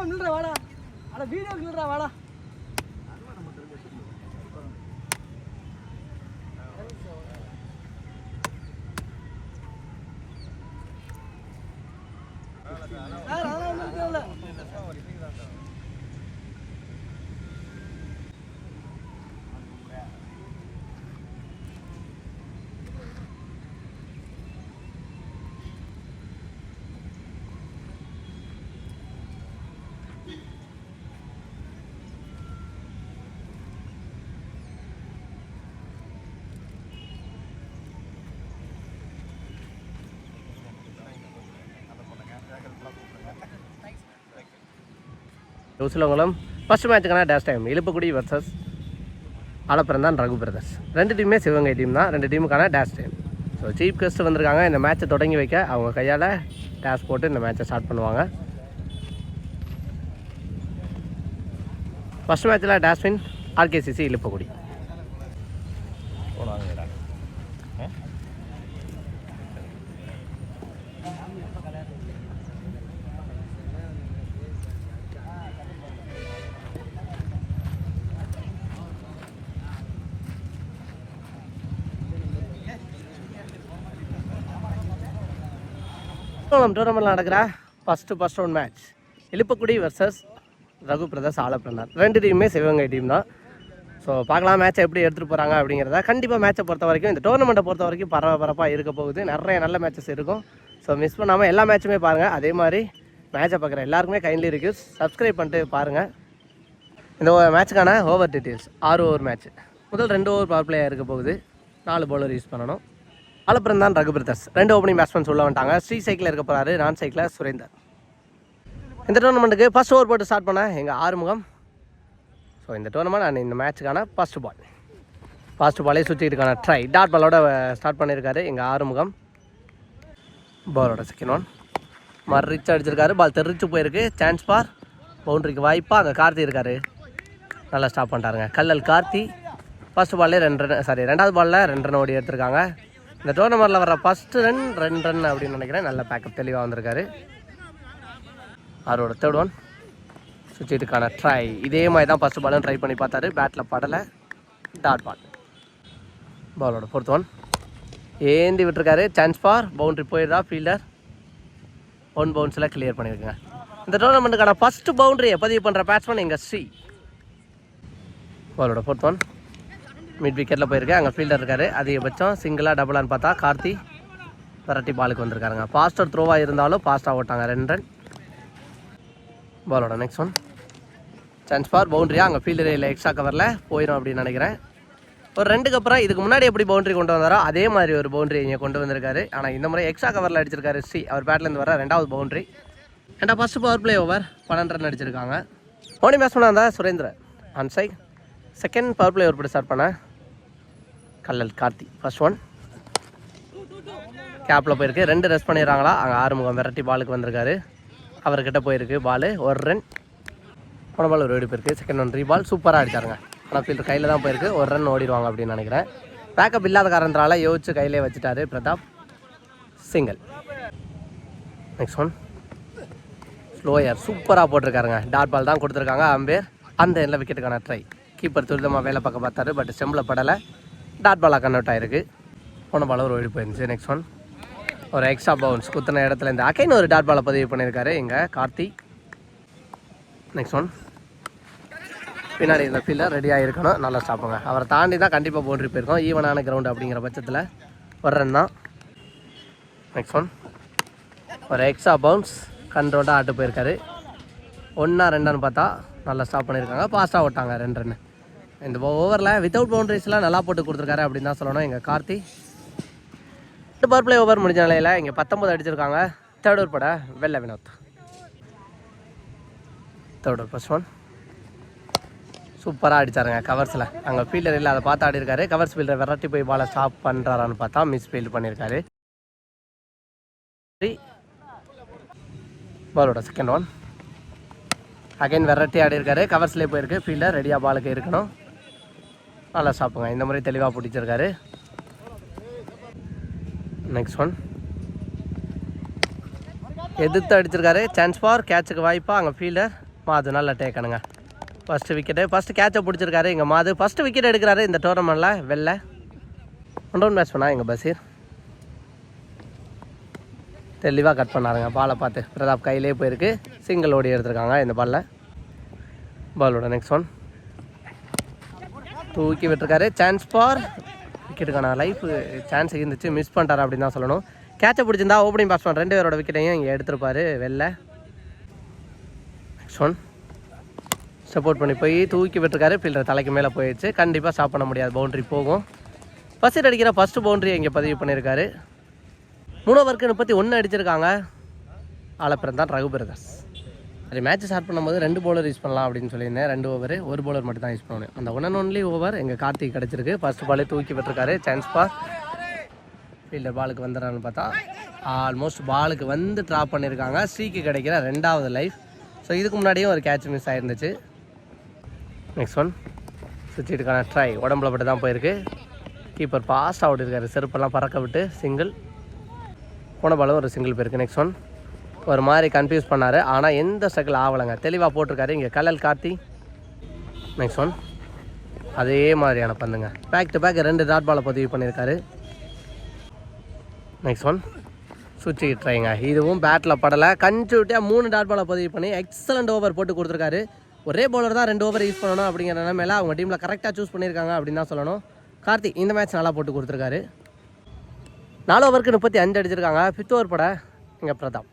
அப்பா நில்றா வாடா. அட வீடியோ நில்றா வாடா. Usilankulam first மேட்சுக்கான toss time Iluppukudi versus Alappuram Ragu brothers ரெண்டு டீமுமே சிவகங்கை டீம் தான் ரெண்டு டீமுக்கான toss time so chief guest வந்திருக்காங்க இந்த மேட்ச்சை தொடங்கி வைக்க அவங்க கையால் டேஷ் போட்டு இந்த மேட்ச்சை ஸ்டார்ட் பண்ணுவாங்க. ஃபஸ்ட் மேட்ச்சில் டேஷ்வின் ஆர்கேசிசி இழுப்புக்குடி. நம்ம டோர்னமெண்ட்டில் நடக்கிற first first round match Izhuppukkudi versus Raghu brothers Alappiranar ரெண்டு டீமுமே சிவகங்கை டீம் தான். ஸோ பார்க்கலாம் மேட்ச்சை எப்படி எடுத்துகிட்டு போகிறாங்க அப்படிங்கிறத. கண்டிப்பாக மேட்சை பொறுத்த வரைக்கும் இந்த டோர்னமெண்ட்டை பொறுத்த வரைக்கும் பரபரப்பாக இருக்க போகுது. நிறைய நல்ல மேட்சஸ் இருக்கும். ஸோ மிஸ் பண்ணாமல் எல்லா மேட்சுமே பாருங்கள் அதே மாதிரி மேட்சை பார்க்குற எல்லாருக்குமே கைண்ட்லி இருக்குது சப்ஸ்கிரைப் பண்ணிட்டு பாருங்கள் இந்த மேட்ச்சுக்கான ஓவர் டீட்டெயில்ஸ் ஆறு ஓவர் மேட்ச் முதல் ரெண்டு ஓவர் பவர் பிளேயாக இருக்க போகுது. நாலு பவுலர் யூஸ் பண்ணணும். அலப்புறம் தான் ரகு பிரதர்ஸ் ரெண்டு ஓப்பனிங் பேட்ஸ்மேன் சொல்ல வந்துட்டாங்க. ஸ்ரீ சைக்கிள் இருக்க போகிறாரு நான் சைக்கிளில் சுரேந்தர். இந்த டோர்னமெண்ட்டுக்கு ஃபஸ்ட் ஓவர் போட்டு ஸ்டார்ட் பண்ணேன் எங்கள் ஆறுமுகம். ஸோ இந்த டோர்னமெண்ட் நான் இந்த மேட்ச்சுக்கான ஃபர்ஸ்ட் பால் ஃபர்ஸ்ட் பாலே சுற்றிட்டுக்கான ட்ரை டாட் பாலோட ஸ்டார்ட் பண்ணியிருக்காரு எங்கள் ஆறுமுகம். பாலோட செகண்ட் ஒன் மறு ரிச் அடிச்சிருக்காரு. பால் தெரிச்சு போயிருக்கு. சான்ஸ் பார். பவுண்டரிக்கு வாய்ப்பாக அங்கே கார்த்தி இருக்காரு. நல்லா ஸ்டாப் பண்ணிட்டாருங்க. கல்லல் கார்த்தி. ஃபஸ்ட் பால்லே ரெண்டு ரன் சாரி ரெண்டாவது பாலில் ரெண்டு ரன் ஓடி எடுத்திருக்காங்க. இந்த டோர்னமெண்ட்டில் வர ஃபஸ்ட்டு ரன் ரெண்டு ரன் அப்படின்னு நினைக்கிறேன். நல்ல பேக்கப் தெளிவாக வந்திருக்காரு. அவரோட தேர்ட் ஒன் சுஜித்துக்கான ட்ரை இதே மாதிரி தான் ஃபஸ்ட் பாலும் ட்ரை பண்ணி பார்த்தாரு. பேட்டில் படலை. டாட் பால் பாலோட ஃபோர்த் ஒன் ஏந்தி விட்டுருக்காரு. சான்ஸ் ஃபார் பவுண்ட்ரி போயிடுறா ஃபீல்டர் ஒன் பவுன்ஸில் கிளியர் பண்ணியிருக்குங்க இந்த டோர்னமெண்ட்டுக்கான ஃபஸ்ட்டு பவுண்டரியை பதிவு பண்ணுற பேட்ஸ்மேன் எங்கள் ஸ்ரீ பாலோட ஃபோர்த் ஒன் மிட் விக்கெட்டில் போயிருக்கு. அங்கே ஃபீல்டர் இருக்காரு. அதிகபட்சம் சிங்கிளாக டபுளான்னு பார்த்தா கார்த்தி வெரைட்டி பாலுக்கு வந்திருக்காருங்க. ஃபாஸ்டர் த்ரோவாக இருந்தாலும் ஃபாஸ்ட்டாக ஓட்டாங்க. ரெண்டு ரன் பாலோட நெக்ஸ்ட் ஒன் சான்ஸ் ஃபார் பவுண்டரியா அங்கே ஃபீல்டரே இல்லை எக்ஸ்ட்ரா கவரில் போயிடும் அப்படின்னு நினைக்கிறேன். ஒரு ரெண்டுக்கு அப்புறம் இதுக்கு முன்னாடி எப்படி பவுண்டரி கொண்டு வந்தாரோ அதே மாதிரி ஒரு பவுண்டரி இங்கே கொண்டு வந்திருக்காரு. ஆனால் இந்த முறை எக்ஸ்ட்ரா கவரில் அடிச்சிருக்காரு ஸ்ரீ அவர் பேட்லேருந்து வர ரெண்டாவது பவுண்டரி ஏன்டா ஃபஸ்ட்டு பவர் பிளே ஓவர் பன்னெண்டு ரன் அடிச்சிருக்காங்க. ஓனி பேட்ஸ்மேனாக இருந்தால் சுரேந்திர அன் செகண்ட் பவர் பிளே ஓவர் போட்டு ஸ்டார்ட் பண்ண. கல்லல் கார்த்தி. ஃபர்ஸ்ட் ஒன் கேப்பில் போயிருக்கு. ரெண்டு ரெஸ்ட் பண்ணிடுறாங்களா? அங்கே ஆறுமுகம் விரட்டி பாலுக்கு வந்திருக்காரு. அவர்கிட்ட போயிருக்கு பால் ஒரு ரன் போன பால் ஒரு வெடிப்பு இருக்குது செகண்ட் ஒன் ரீ பால் சூப்பராக அடிச்சாருங்க. ஆனால் ஃபீல்டர் கையில் தான் போயிருக்கு. ஒரு ரன் ஓடிடுவாங்க அப்படின்னு நினைக்கிறேன். பேக்கப் இல்லாத காரணத்தினால யோசிச்சு கையிலே வச்சுட்டாரு Prathap single next one slower சூப்பராக போட்டிருக்காருங்க. டாட் பால் தான் கொடுத்துருக்காங்க அம்பேர். அந்த எண்ணில் விக்கெட்டுக்கான ட்ரை கீப்பர் துரிதமாக வேலை பார்க்க பார்த்தாரு பட் ஸ்டெம்பில் படலை. டாட் பாலாக கன்வெர்ட் ஆயிருக்கு. போன பால் ஒரு ஓடி போயிருந்துச்சு நெக்ஸ்ட் ஒன் ஒரு எக்ஸ்ட்ரா பவுன்ஸ் குத்தின இடத்துல இந்த அகைன் ஒரு டாட் பாலை பதிவு பண்ணியிருக்காரு இங்கே கார்த்தி. நெக்ஸ்ட் ஒன் பின்னாடி இந்த ஃபீல்டர் ரெடியாக இருக்கணும் நல்லா ஸ்டாப்புங்க அவரை தாண்டி தான் கண்டிப்பாக பவுண்டரி போயிருக்கோம் ஈவனான கிரவுண்டு அப்படிங்கிற பட்சத்தில் ஒரு ரன் தான். நெக்ஸ்ட் ஒன் ஒரு எக்ஸ்ட்ரா பவுன்ஸ் கண்ட்ரோண்டாக ஆட்டு போயிருக்காரு. ஒன்றா ரெண்டான்னு பார்த்தா நல்லா ஸ்டாப் பண்ணியிருக்காங்க. ஃபாஸ்ட்டாக ஓட்டாங்க. ரெண்டு ரன் இந்த ஓவரில் வித்தவுட் பவுண்ட்ரிஸ்லாம் நல்லா போட்டு கொடுத்துருக்காரு அப்படின்னு தான் சொல்லணும். எங்கள் கார்த்தி. ரெண்டு பவர் பிளே ஓவர் முடிஞ்ச நிலையில் இங்கே பத்தொம்பது அடிச்சிருக்காங்க. தேர்ட் ஓவர் பட வெள்ள Vinoth. Third over first one சூப்பராக அடிச்சாருங்க கவர்ஸில். அங்கே ஃபீல்டர் இல்லை அதை பார்த்து ஆடி இருக்காரு கவர்ஸ் ஃபீல்டர் விரட்டி போய் பாலை ஸ்டாப் பண்ணுறாரான்னு பார்த்தா மிஸ் ஃபீல்டு பண்ணியிருக்காரு. பாலோட செகண்ட் ஒன் அகைன் வெரைட்டி ஆடி இருக்காரு கவர்ஸ்லேயே போயிருக்கு. ஃபீல்டர் ரெடியாக பாலுக்கு இருக்கணும். நல்லா சாப்பிடுங்க. இந்த மாதிரி தெளிவாக பிடிச்சிருக்காரு. நெக்ஸ்ட் ஒன் எதிர்த்து அடிச்சிருக்காரு. சான்ஸ் ஃபார் கேட்சுக்கு வாய்ப்பா. அங்கே ஃபீல்டர் மாது நல்லா டேக்கணுங்க ஃபஸ்ட்டு விக்கெட்டு ஃபஸ்ட்டு கேட்சை பிடிச்சிருக்காரு எங்கள் மாது. ஃபஸ்ட்டு விக்கெட் எடுக்கிறாரு இந்த டோர்னமெண்ட்டில் வெளில ஒன் டவுன் பேட்ஸ் பண்ணா எங்கள் பசீர். தெளிவாக கட் பண்ணாருங்க. பாலை பார்த்து. பிரதாப் கையிலே போயிருக்கு. சிங்கிள் ஓடி எடுத்திருக்காங்க இந்த பாலில் பாலோட நெக்ஸ்ட் ஒன் தூக்கி விட்டுருக்காரு. சான்ஸ் ஃபார் விக்கெட்டுக்கான லைஃப் சான்ஸ் இருந்துச்சு. மிஸ் பண்ணிட்டார் அப்படின்னு தான் சொல்லணும். கேட்சை பிடிச்சிருந்தா ஓப்பனிங் பேட்ஸ்மேன் ரெண்டு பேரோட விக்கெட்டையும் இங்கே எடுத்திருப்பாரு வெளில. நெக்ஸ்ட் ஒன் சப்போர்ட் பண்ணி போய் தூக்கி விட்டுருக்காரு. ஃபீல்டர் தலைக்கு மேலே போயிடுச்சு. கண்டிப்பாக ஸ்டாப் பண்ண முடியாது. பவுண்டரி போகும். ஃபஸ்ட் அடிக்கிற ஃபஸ்ட்டு பவுண்டரி இங்கே பதிவு பண்ணியிருக்காரு மூணு ஓவருக்கு முப்பத்தி ஒன்று அடிச்சிருக்காங்க. ஆலப்புறம் தான் ரகு பிரதர்ஸ் சரி மேட்ச் ஸ்டார்ட் பண்ணும்போது ரெண்டு பவுலர் யூஸ் பண்ணலாம் அப்படின்னு சொல்லியிருந்தேன். ரெண்டு ஓவர் ஒரு பவுலர் மட்டும் தான் யூஸ் பண்ணணும். அந்த ஒன் அண்ட் ஒன்லி ஓவர் எங்கள் கார்த்திக் கிடச்சிருக்கு. ஃபர்ஸ்ட் பாலே தூக்கி விட்டுருக்காரு. சான்ஸ் பார் ஃபீல்டர் பாலுக்கு வந்துடுறான்னு பார்த்தா ஆல்மோஸ்ட் பாலுக்கு வந்து ட்ராப் பண்ணியிருக்காங்க. ஸ்ரீக்கு கிடைக்கிற ரெண்டாவது லைஃப் ஸோ இதுக்கு முன்னாடியும் ஒரு கேட்ச் மிஸ் ஆயிருந்துச்சு. நெக்ஸ்ட் ஒன் சுவிட்சுக்கான ட்ரை உடம்புல பட்டு தான் போயிருக்கு. கீப்பர் பாஸ்ட் அவுட் இருக்காரு. செருப்பெல்லாம் பறக்க விட்டு சிங்கிள் போன பாலும் ஒரு சிங்கிள் போயிருக்கு. நெக்ஸ்ட் ஒன் ஒரு மாதிரி கன்ஃபியூஸ் பண்ணார். ஆனால் எந்த ஸ்ட்ரகிள் ஆகலைங்க தெளிவாக போட்டிருக்காரு. இங்கே கலல் கார்த்தி நெக்ஸ்ட் ஒன் அதே மாதிரியான பந்துங்க. பேக் டு பேக் ரெண்டு டாட் பாலை பதிவு பண்ணியிருக்காரு. நெக்ஸ்ட் ஒன் சுவிட்சு ட்ரைங்க இதுவும் பேட்டில் படலை. கன்சியூட்டியாக மூணு டாட் பாலை பதிவு பண்ணி எக்ஸலண்ட் ஓவர் போட்டு கொடுத்துருக்காரு. ஒரே பவுலர் தான் ரெண்டு ஓவர் யூஸ் பண்ணணும் அப்படிங்கிற நிலமையில அவங்க டீமில் கரெக்டாக சூஸ் பண்ணியிருக்காங்க அப்படின்னு தான் சொல்லணும். கார்த்தி இந்த மேட்ச் நல்லா போட்டு கொடுத்துருக்காரு. நாலு ஓவருக்கு முப்பத்தி அஞ்சு அடிச்சிருக்காங்க. ஃபிஃப்த் ஓவர் பட இங்கே பிரதாப்.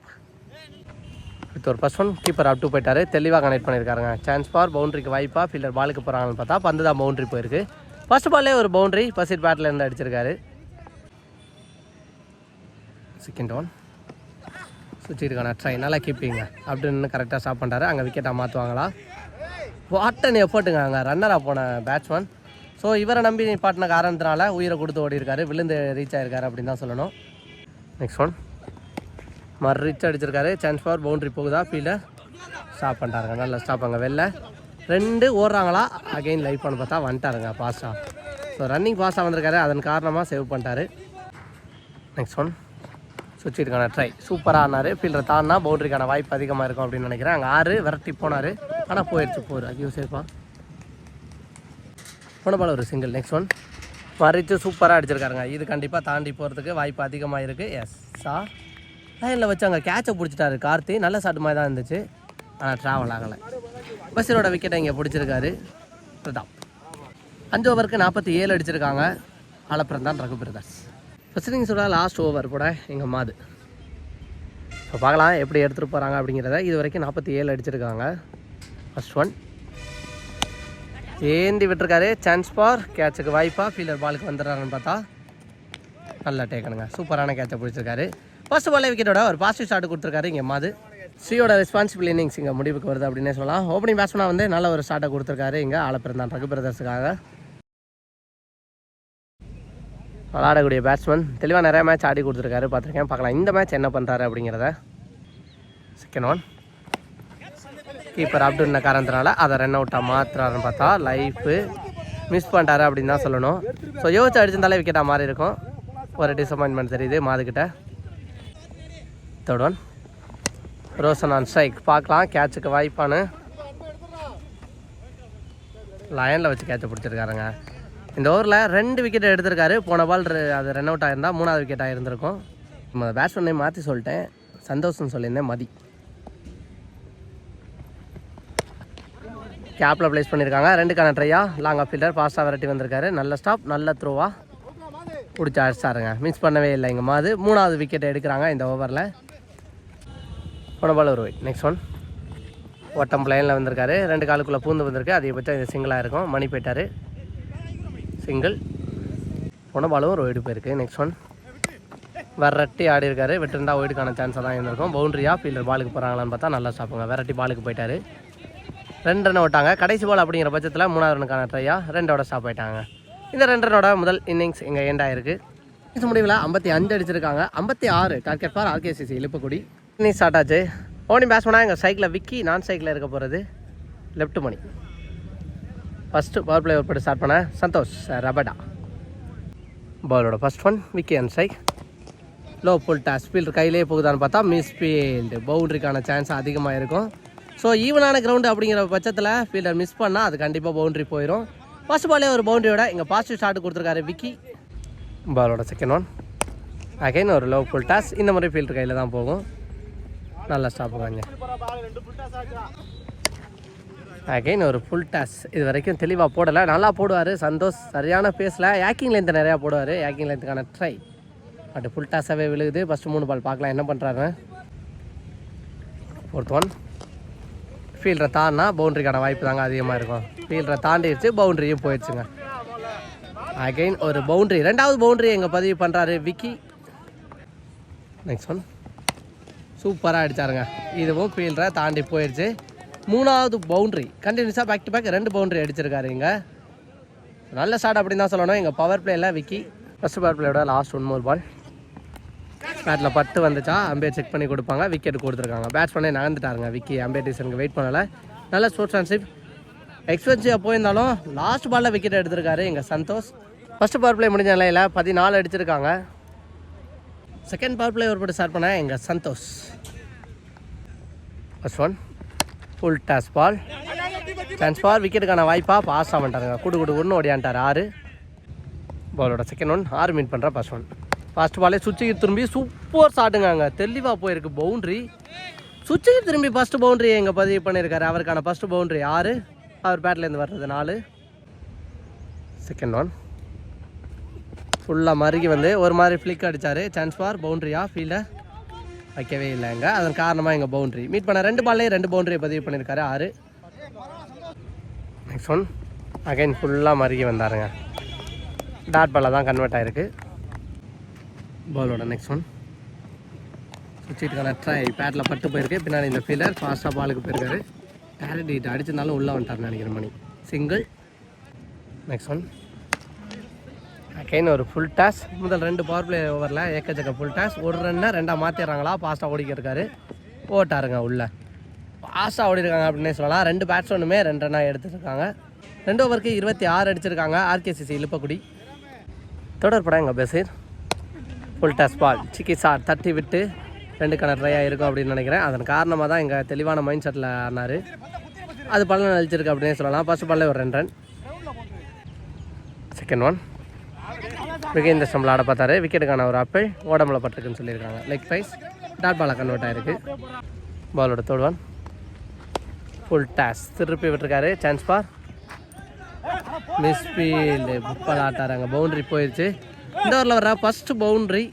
ஃபிஃப்த் ஒரு first one keeper up to போயிட்டார் தெளிவாக கனெக்ட் பண்ணியிருக்காருங்க சான்ஸ் பார் பவுண்டரிக்கு வாய்ப்பா ஃபீல்டர் பாலுக்கு போகிறாங்கன்னு பார்த்தா பந்து தான் பவுண்டரி போயிருக்கு. ஃபர்ஸ்ட் பால்லே ஒரு பவுண்டரி பசிட் பேட்டில் இருந்து அடிச்சிருக்காரு. செகண்ட் ஒன் சுற்றிருக்கான ட்ரை நல்லா கீப்பிங்க அப்படின்னு கரெக்டாக ஸ்டாப் பண்ணுறாரு அங்கே விக்கெட்டாக மாற்றுவாங்களா வாட்டன் எஃபர்ட்டுங்க அங்கே ரன்னராக போன பேட்ஸ்மேன் ஸோ இவரை நம்பி பாட்டின காரணத்தினால உயிரை கொடுத்து ஓடி இருக்காரு விழுந்து ரீச் ஆயிருக்காரு அப்படின்னு தான் சொல்லணும். நெக்ஸ்ட் ஒன் மறுச்சு அடிச்சிருக்காரு. சான்ஸ் ஃபார் பவுண்டரி போகுதா? ஃபீல்டர் ஸ்டாப் பண்ணிட்டாருங்க. நல்லா ஸ்டாப் அங்கே வெளில. ரெண்டு ஓடுறாங்களா? அகைன் லைஃப் பண்ண பார்த்தா வந்துட்டாருங்க. பாஸ்டாக ஸோ ரன்னிங் பாஸ்டாக வந்திருக்காரு. அதன் காரணமாக சேவ் பண்ணிட்டாரு. நெக்ஸ்ட் ஒன் சுவிட்சுக்கான ட்ரை சூப்பராக ஆனார். ஃபீல்டர் தானா பவுண்டரிக்கான வாய்ப்பு அதிகமாக இருக்கும் அப்படின்னு நினைக்கிறேன். அங்கே ஆறு விரட்டி போனார். ஆனால் போயிடுச்சு போர் ஐயோ சேஃபா போன பால் ஒரு சிங்கிள் நெக்ஸ்ட் ஒன் மறித்து சூப்பராக அடிச்சிருக்காருங்க. இது கண்டிப்பாக தாண்டி போகிறதுக்கு வாய்ப்பு அதிகமாக இருக்குது எஸ் சார் லைனில் வச்சு அங்கே கேட்சை பிடிச்சிட்டாரு. கார்த்தி நல்ல ஷாட் மாதிரி தான் இருந்துச்சு. ஆனால் ட்ராவல் ஆகலை. பஸ்ஸரோட விக்கெட்டை இங்கே பிடிச்சிருக்காரு. பிரதாப் அஞ்சு ஓவருக்கு நாற்பத்தி ஏழு அடிச்சிருக்காங்க. ஆலப்புறம் தான் ரகு பிரதாஸ் ஃபஸ்ட் இன்னிங்ஸோட லாஸ்ட் ஓவர் கூட எங்கள் மாது. இப்போ பார்க்கலாம் எப்படி எடுத்துகிட்டு போகிறாங்க அப்படிங்கிறத. இது வரைக்கும் நாற்பத்தி ஏழு அடிச்சிருக்காங்க. ஃபஸ்ட் ஒன் ஏந்தி விட்டுருக்காரு. சான்ஸ் பார் கேட்சுக்கு வாய்ப்பாக ஃபீல்டர் பாலுக்கு வந்துடுறாருன்னு பார்த்தா நல்லா டேக்கணுங்க சூப்பரான கேட்சை பிடிச்சிருக்காரு. ஃபர்ஸ்ட் பாலே விக்கெட்டோட ஒரு பாசிட்டிவ் ஷாட் கொடுத்துருக்காரு இங்கே மாது. ஸ்ரீயோட ரெஸ்பான்சிபிள் இன்னிங்ஸ் இங்கே முடிவுக்கு வருது அப்படின்னே சொல்லலாம். ஓப்பனிங் பேட்ஸ்மேனாக வந்து நல்ல ஒரு ஷாட்டை கொடுத்துருக்காரு இங்கே ஆலப்பிறந்தான் ரகு பிரதர்ஸுக்காக விளாடக்கூடிய பேட்ஸ்மேன் தெளிவாக நிறைய மேட்ச் ஆடி கொடுத்துருக்காரு பார்த்துருக்கேன். பார்க்கலாம். இந்த மேட்ச் என்ன பண்ணுறாரு அப்படிங்கிறத. செகண்ட் ஒன் கீப்பர் அப்படின்ன காரணத்தினால அதை ரன் அவுட்டாக மாற்றுறாருன்னு பார்த்தா லைஃபு மிஸ் பண்ணிட்டாரு அப்படின்னு தான் சொல்லணும். ஸோ யோசிச்சு அடிச்சிருந்தாலே விக்கெட்டாக மாறி இருக்கும் ஒரு டிசப்பாயின்மெண்ட் தெரியுது மாதுக்கிட்ட third one Roshan on strike பார்க்கலாம். கேட்சுக்கு வாய்ப்பானு. லயனில் வச்சு கேட்சை பிடிச்சிருக்காருங்க. இந்த ஓவரில் ரெண்டு விக்கெட் எடுத்திருக்காரு. போன பால் அது ரன் அவுட் ஆயிருந்தா மூணாவது விக்கெட் ஆகிருந்திருக்கும் நம்ம பேட்ஸ்மேனை மாற்றி சொல்லிட்டேன். சந்தோஷம் சொல்லியிருந்தேன் மதி. கேப்பில் ப்ளேஸ் பண்ணியிருக்காங்க ரெண்டுக்கான ட்ரையா லாங் ஆஃப் ஃபீல்டர் ஃபாஸ்ட்டாக விரட்டி வந்திருக்காரு. நல்ல ஸ்டாப் நல்ல த்ரோவாக பிடிச்சி அடிச்சாருங்க. மிஸ் பண்ணவே இல்லை இங்கே மாது. மூணாவது விக்கெட் எடுக்கிறாங்க இந்த ஓவரில் போன ஒரு ஒரு நெக்ஸ்ட் ஒன் ஓட்டம் பிளைனில் வந்திருக்காரு. ரெண்டு காலுக்குள்ளே பூந்து வந்திருக்கு. அதிகபட்சம் இது சிங்கிளாக இருக்கும். மணி போயிட்டார். சிங்கிள் போன ஒரு ஒயிடு போயிருக்கு. நெக்ஸ்ட் ஒன் வெரட்டி ஆடி இருக்காரு விட்டுருந்தா ஒய்டுக்கான சான்ஸாக தான் இருந்திருக்கும். பவுண்டரியா ஃபீல்டர் பாலுக்கு போகிறாங்களான்னு பார்த்தா நல்லா சாப்பிடுங்க வெரட்டி பாலுக்கு போயிட்டார். ரெண்டு ரன் விட்டாங்க. கடைசி பால் அப்படிங்கிற பட்சத்தில் மூணாவது ரனுக்கான ட்ரையா ரெண்டோட ஸ்டாப் ஆயிட்டாங்க. இந்த ரெண்டு ரனோட முதல் இன்னிங்ஸ் இங்கே எண்ட் ஆயிருக்கு. இது முடிவில் ஐம்பத்தி அஞ்சு அடிச்சிருக்காங்க. ஐம்பத்தி ஆறு target for RKCC Iluppukudi. Inning start ஆச்சு. ஓனி பேட்ஸ்மேனாக எங்கள் சைக்கிளில் விக்கி நான் சைக்கிளில் இருக்க போகிறது left Mani. First power play ஒரு ஸ்டார்ட் பண்ண சந்தோஷ் ரபடா. பாலோட ஃபஸ்ட் ஒன் விக்கி அண்ட் சைக் லோ புல் டாஸ் ஃபீல்டர் கையிலே போகுதான்னு பார்த்தா மிஸ் ஃபீல்டு பவுண்ட்ரிக்கான சான்ஸ் அதிகமாக இருக்கும். ஸோ ஈவனான கிரவுண்டு அப்படிங்கிற பட்சத்தில் ஃபீல்டர் மிஸ் பண்ணால் அது கண்டிப்பாக பவுண்ட்ரி போயிடும் ஃபஸ்ட் பாலே ஒரு பவுண்டரியோட இங்கே பாசிட்டிவ் ஷாட் கொடுத்துருக்காரு விக்கி. பாலோட செகண்ட் ஒன் அகைன் ஒரு லோ ஃபுல் டாஸ் இந்த மாதிரி ஃபீல்டர் கையில் தான் போகும். நல்லா ஸ்டாப்புங்க அகைன் ஒரு ஃபுல் டாஸ் இது வரைக்கும் தெளிவாக போடலை. நல்லா போடுவார். சந்தோஷ் சரியான பேஸில் ஏக்கிங் லென்த் நிறையா போடுவார். ஏக்கிங் லென்த்துக்கான ட்ரை பட் ஃபுல் டாஸாகவே விழுகுது. ஃபஸ்ட்டு மூணு பால் பார்க்கலாம். என்ன பண்ணுறாரு ஃபோர்த் ஒன் ஃபீல்டரை தாண்டினா பவுண்டரிக்கான வாய்ப்பு தாங்க அதிகமாக இருக்கும். ஃபீல்டரை தாண்டிடுச்சு. பவுண்டரியும் போயிடுச்சுங்க. அகைன் ஒரு பவுண்டரி ரெண்டாவது பவுண்டரி எங்கள் பதிவு பண்ணுறாரு விக்கி நெக்ஸ்ட் ஒன் சூப்பராக அடிச்சாருங்க. இதுவும் ஃபீல்டரை தாண்டி போயிடுச்சு மூணாவது பவுண்டரி. கண்டினியூஸாக பேக் டு பேக் ரெண்டு பவுண்டரி அடிச்சிருக்காரு இங்கே. நல்ல ஸ்டார்ட் அப்படின்னு தான் சொல்லணும். எங்கள் பவர் பிளேயில் விக்கி. ஃபஸ்ட் பவர் பிளேயோட லாஸ்ட் ஒன் மோர் பால் பேட்டில் பட்டு வந்துச்சா? அம்பேர் செக் பண்ணி கொடுப்பாங்க. விக்கெட் கொடுத்துருக்காங்க. பேட்ஸ்மேனே நகர்ந்துட்டாருங்க விக்கி. அம்பேர் டிசனுக்கு வெயிட் பண்ணலை. நல்ல ஸ்போர்ட்ஸ்மேன்ஷிப் எக்ஸ்பென்சிவாக போயிருந்தாலும் லாஸ்ட் பாலில் விக்கெட் எடுத்திருக்காரு எங்கள் சந்தோஷ். ஃபஸ்ட்டு பவர் பிளே முடிஞ்ச நிலையில் பதினாலு அடிச்சிருக்காங்க. செகண்ட் பவர் பிளே ஒரு பட்டு ஸ்டார்ட் பண்ண எங்கள் Santhosh. First one full toss ball chance ball விக்கெட்டுக்கான வாய்ப்பாக பாஸ் ஆக மாட்டாருங்க குடு குடு குடுன்னு ஓடியான்ட்டார் ஆறு. பாலோட செகண்ட் ஒன் ஆறு மீட் பண்ணுற ஃபஸ்ட் ஒன் ஃபஸ்ட் பாலே சுவிட்சுக்கு திரும்பி சூப்பர் ஷாட்டுங்க அங்கே. தெளிவாக போயிருக்கு பவுண்ட்ரி சுவிட்சுக்கு திரும்பி ஃபஸ்ட்டு பவுண்ட்ரி எங்கள் பதிவு பண்ணியிருக்காரு அவருக்கான ஃபஸ்ட்டு பவுண்ட்ரி ஆறு. அவர் பேட்லேருந்து வர்றது நாலு. செகண்ட் ஒன் ஃபுல்லாக மறுகி வந்து ஒரு மாதிரி ஃப்ளிக் அடித்தார் சான்ஸ் ஃபார் பவுண்ட்ரியா ஃபீல்டை வைக்கவே இல்லைங்க. அதன் காரணமாக எங்கள் பவுண்ட்ரி மீட் பண்ண ரெண்டு பால்லையும் ரெண்டு பவுண்ட்ரியை பதிவு பண்ணியிருக்காரு ஆறு. நெக்ஸ்ட் ஒன் அகைன் ஃபுல்லாக மறுகி வந்தாருங்க. டாட் பாலில் தான் கன்வெர்ட் ஆகிருக்கு பாலோட நெக்ஸ்ட் ஒன் சுவிட்சுக்கான ட்ரை பேட்டில் பட்டு போயிருக்கு. பின்னாடி இந்த ஃபீலர் ஃபாஸ்ட்டாக பாலுக்கு போயிருக்காரு. டேரட் ஹீட் அடிச்சிருந்தாலும் உள்ளே வந்துட்டார் நினைக்கிற Mani. Single next one again ஒரு ஃபுல் டாஸ் முதல் ரெண்டு பவர் பிளே ஓவரில் ஏக்கச்சக்க ஃபுல் டாஸ் ஒரு ரன்னை ரெண்டாக மாற்றிடுறாங்களா ஃபாஸ்ட்டாக ஓடிக்கிருக்காரு போட்டாருங்க ஓட்டாருங்க ஃபாஸ்ட்டாக ஓடி இருக்காங்க அப்படின்னே சொல்லலாம். ரெண்டு பேட்ஸ்மேனுமே ரெண்டு ரன்னாக எடுத்துருக்காங்க. ரெண்டு ஓவருக்கு இருபத்தி ஆறு அடிச்சிருக்காங்க. ஆர்கேசிசி இழுப்பக்குடி. தொடர்பட எங்கள் பேசீர் ஃபுல் டாஸ் பால் சிக்கி சார் தட்டி விட்டு ரெண்டு கணக்கு ட்ரையாக இருக்கும் அப்படின்னு நினைக்கிறேன். அதன் காரணமாக தான் எங்கள் தெளிவான மைண்ட் செட்டில் ஆனார். அது பலன் அழிச்சிருக்கு அப்படின்னே சொல்லலாம். ஃபஸ்ட் பால்ல ஒரு ரெண்டு ரன் செகண்ட் ஒன் மிக இந்த ஸ்டம்பில் ஆட பார்த்தாரு விக்கெட்டுக்கான ஒரு ஆப்பிள் ஓடம்புல பட்டிருக்குன்னு சொல்லியிருக்காங்க. லெக் பைஸ் டாட் பாலாக கன்வெர்ட் ஆயிருக்கு. பாலோட தோல்வான் ஃபுல் டேஸ் திருப்பி விட்டுருக்காரு. சான்ஸ் பார் மிஸ் ஃபீல்டு புப்பால் ஆட்டாராங்க பவுண்டரி போயிடுச்சு இந்த ஓவரில் வர ஃபஸ்ட்டு பவுண்ட்ரி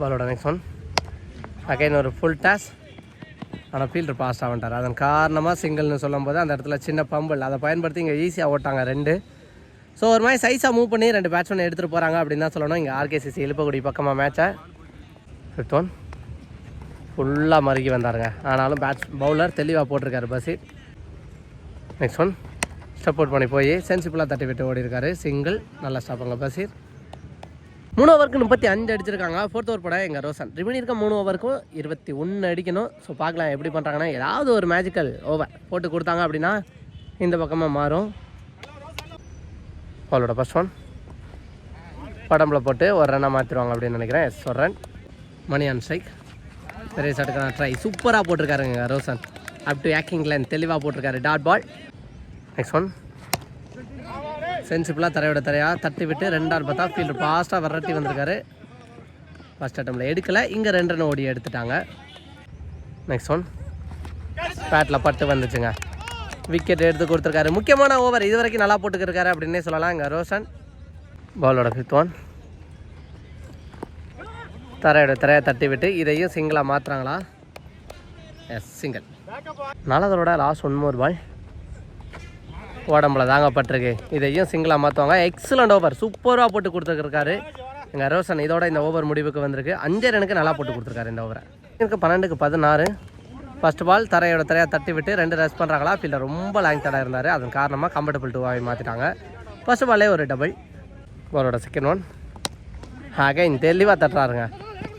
பாலோட நெக்ஸ்ட் ஒன் அகைன் ஒரு ஃபுல் டாஸ் ஆனால் ஃபீல்டர் பாஸ் ஆகிட்டார் அதன் காரணமாக சிங்கிள்னு சொல்லும்போது அந்த இடத்துல சின்ன பம்பிள் அதை பயன்படுத்தி இங்கே ஈஸியாக ஓட்டாங்க ரெண்டு. ஸோ ஒரு மாதிரி சைஸாக மூவ் பண்ணி ரெண்டு பேட்ஸ்மேன் எடுத்துகிட்டு போகிறாங்க அப்படின்னு தான் சொல்லணும். இங்கே ஆர்கேசிசி எழுப்பக்கூடிய பக்கமாக மேட்சை ஃபிஃப்த் ஒன் ஃபுல்லாக மறுக்கி வந்தாருங்க. ஆனாலும் பேட்ஸ் பவுலர் தெளிவாக போட்டிருக்காரு பஸ்ஸில் நெக்ஸ்ட் ஒன் ஸ்டெப் அவுட் பண்ணி போய் சென்சிபிளாக தட்டி விட்டு ஓடி இருக்காரு சிங்கிள் நல்லா ஸ்டாப்பாங்க பசீர் மூணு ஓவருக்கு முப்பத்தி அஞ்சு அடிச்சிருக்காங்க. ஃபோர்த் ஓவர் போட எங்கள் ரோசன் ரிமினி இருக்க மூணு ஓவருக்கும் இருபத்தி ஒன்று அடிக்கணும். ஸோ பார்க்கலாம் எப்படி பண்ணுறாங்கன்னா ஏதாவது ஒரு மேஜிக்கல் ஓவர் போட்டு கொடுத்தாங்க அப்படின்னா இந்த பக்கமாக மாறும். பாலோட ஃபஸ்ட் ஒன் படம்பில் போட்டு ஒரு ரன்னாக மாற்றிடுவாங்க அப்படின்னு நினைக்கிறேன். எஸ் ஒரு ரன் மணி ஆன் ஸ்ட்ரைக் பெரிய சட்டுக்கான ட்ரை சூப்பராக போட்டிருக்காருங்க ரோசன் அப் டு ஏக்கிங் லைன் தெளிவாக போட்டிருக்காரு. டாட் பால் நெக்ஸ்ட் ஒன் சென்சிபிளாக தரையோட தரையாக தட்டி விட்டு ரெண்டாவது பார்த்தா ஃபீல்டு ஃபாஸ்ட்டாக வரட்டி வந்திருக்காரு. ஃபஸ்ட் அட்டம்ல எடுக்கலை. இங்கே ரெண்டு ரன் ஓடி எடுத்துட்டாங்க. நெக்ஸ்ட் ஒன் பேட்டில் பட்டு வந்துச்சுங்க. விக்கெட் எடுத்து கொடுத்துருக்காரு. முக்கியமான ஓவர் இது வரைக்கும் நல்லா போட்டுக்கிருக்காரு அப்படின்னே சொல்லலாம். இங்கே ரோஷன். பாலோட ஃபிஃப்த் ஒன் தரையோட தரையை தட்டி விட்டு இதையும் சிங்கிளாக மாற்றுறாங்களா எஸ் சிங்கிள் நல்லதோட லாஸ்ட் ஒன் மோர் பால் உடம்புல தாங்கப்பட்டிருக்கு. இதையும் சிங்கிளாக மாற்றுவாங்க எக்ஸலண்ட் ஓவர் சூப்பராக போட்டு கொடுத்துருக்காரு. எங்கள் ரோஷன் இதோட இந்த ஓவர் முடிவுக்கு வந்திருக்கு. அஞ்சு ரனுக்கு நல்லா போட்டு கொடுத்துருக்காரு இந்த ஓவரை எனக்கு பன்னெண்டுக்கு பதினாறு. ஃபர்ஸ்ட் பால் தரையோட தரையாக தட்டி விட்டு ரெண்டு ரெஸ் பண்ணுறாங்களா ஃபீல்டர் ரொம்ப லாங் தடா இருந்தார். அதன் காரணமாக கம்ஃபர்டபுள் டூவாகி மாற்றிட்டாங்க ஃபர்ஸ்ட் பாலே ஒரு டபுள் பாலோட செகண்ட் ஒன் அகைன் தெளிவாக தட்டுறாருங்க.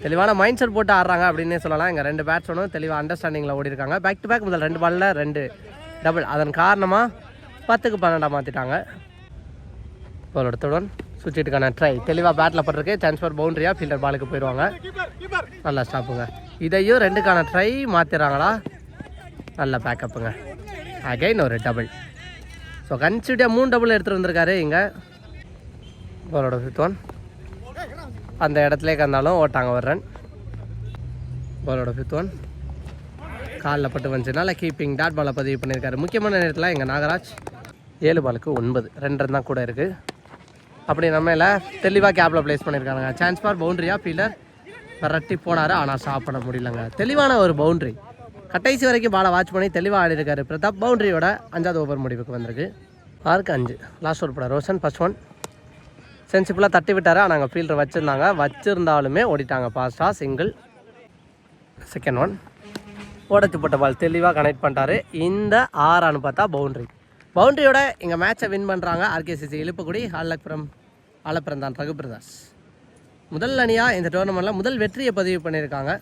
தெளிவான மைண்ட் செட் போட்டு ஆடுறாங்க அப்படின்னே சொல்லலாம். இங்கே ரெண்டு பேட்ஸ்மேனும் தெளிவாக அண்டர்ஸ்டாண்டிங்கில் ஓடி இருக்காங்க. பேக் டு பேக் முதல் ரெண்டு பாலில் ரெண்டு டபுள் அதன் காரணமாக பத்துக்கு பன்னெண்டாக மாற்றிட்டாங்க பாலோட தொடன் சுவிட்சுக்கான ட்ரை தெளிவாக பேட்டில் பட்டிருக்கு. சான்ஸ் ஃபார் பவுண்டரியாக ஃபீல்டர் பாலுக்கு போயிடுவாங்க. நல்லா ஸ்டாப்புங்க இதையும் ரெண்டுக்கான ட்ரை மாற்றிடுறாங்களா நல்ல பேக்கப்புங்க அகைன் ஒரு டபுள் ஸோ கன்சிடியாக மூணு டபுள் எடுத்துகிட்டு வந்திருக்காரு இங்கே. அவரோட ஃபிஃப்த் ஒன் அந்த இடத்துல கந்தாலும் ஓட்டாங்க ஒரு ரன் பாலோட ஃபிஃப்த் ஒன் காலில் பட்டு வந்துச்சுனால கீப்பிங் டாட் பாலை பதிவு பண்ணியிருக்காரு. முக்கியமான நேரத்தில் எங்கள் நாகராஜ். ஏழு பாலுக்கு ஒன்பது. ரெண்டு ரன் தான் கூட இருக்குது அப்படி நம்ம எல்லாம் தெளிவாக கேப்பில் ப்ளேஸ் பண்ணியிருக்காங்க சான்ஸ் ஃபார் பவுண்ட்ரியா ஃபீலர் விரட்டி போனார் ஆனால் சாப்பிட முடியலங்க. தெளிவான ஒரு பவுண்ட்ரி கடைசி வரைக்கும் பாலை வாட்ச் பண்ணி தெளிவாக ஆடி இருக்காரு பிரதாப் பவுண்ட்ரியோட அஞ்சாவது ஓவர் முடிவுக்கு வந்திருக்கு. ஆறுக்கு அஞ்சு. லாஸ்ட் ஓவர் போட ரோஷன் ஃபர்ஸ்ட் ஒன் சென்சிபிளாக தட்டி விட்டார் ஆனால் அங்கே ஃபீல்டர் வச்சுருந்தாங்க. வச்சுருந்தாலுமே ஓடிட்டாங்க. ஃபாஸ்ட்டாக சிங்கிள் செகண்ட் ஒன் ஓடச்சு போட்ட பால் தெளிவாக கனெக்ட் பண்ணிட்டாரு. இந்த ஆறான்னு பார்த்தா பவுண்ட்ரி பவுண்ட்ரியோட எங்கள் மேட்சை வின் பண்ணுறாங்க ஆர்கேசிசி இழுப்புக்குடி ஆலப்புரம் ஆலப்புரம் தான் ரகுபிரதாஸ். முதல் அணியாக இந்த டோர்னமெண்ட்டில் முதல் வெற்றியை பதிவு பண்ணியிருக்காங்க.